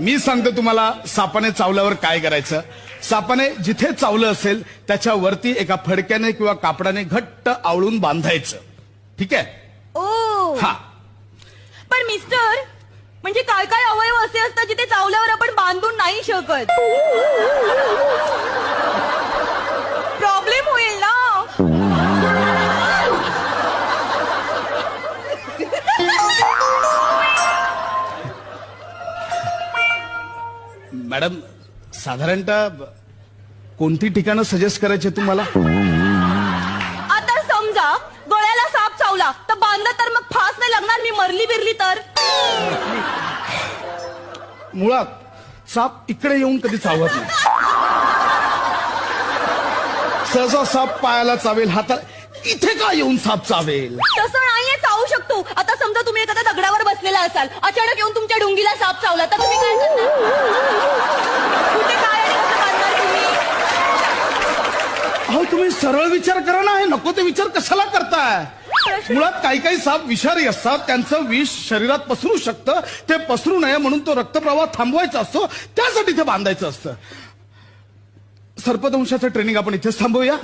मी सांगतो तुम्हाला सापाने चावल्यावर काय करायचं? सापाने जिथे चावलं असेल त्याच्या वरती एका फडक्याने किंवा कापडाने घट्ट आवळून बांधायचं. ठीक आहे? ओ. हा. पण मिस्टर म्हणजे काय काय अवयव असे असतात जिथे चावल्यावर आपण बांधून नाही शकत? मॅडम साधारणतः कोणती ठिकाणं सजेस्ट करायचे तुम्हाला? आता समजा गळ्याला साप चावला तर बांधला तर मग फास नाही लागणार? मी मरली बिरली तर? मुळात साप इकडे येऊन कधी चावत नाही. सहसा साप पायाला चावेल हातात इथे का येऊन साप चावेल? तसं नाहीये चावू शकतो. आता समजा तुम्ही डोंगीला साप चावला तर तुम्ही काय करणार? कुठे काय आणि कसं बांधणार तुम्ही? अहो तुम्ही सरळ विचार करा ना हे नको ते विचार कशाला करताय? मुळात काही काही साप विषारी असतात त्यांचं विष शरीरात पसरू शकतं ते पसरू नये म्हणून तो रक्तप्रवाह थांबवायचा असतो त्यासाठी ते बांधायचं असतं. सर्पदंशाचं ट्रेनिंग आपण इथेच थांबवूया.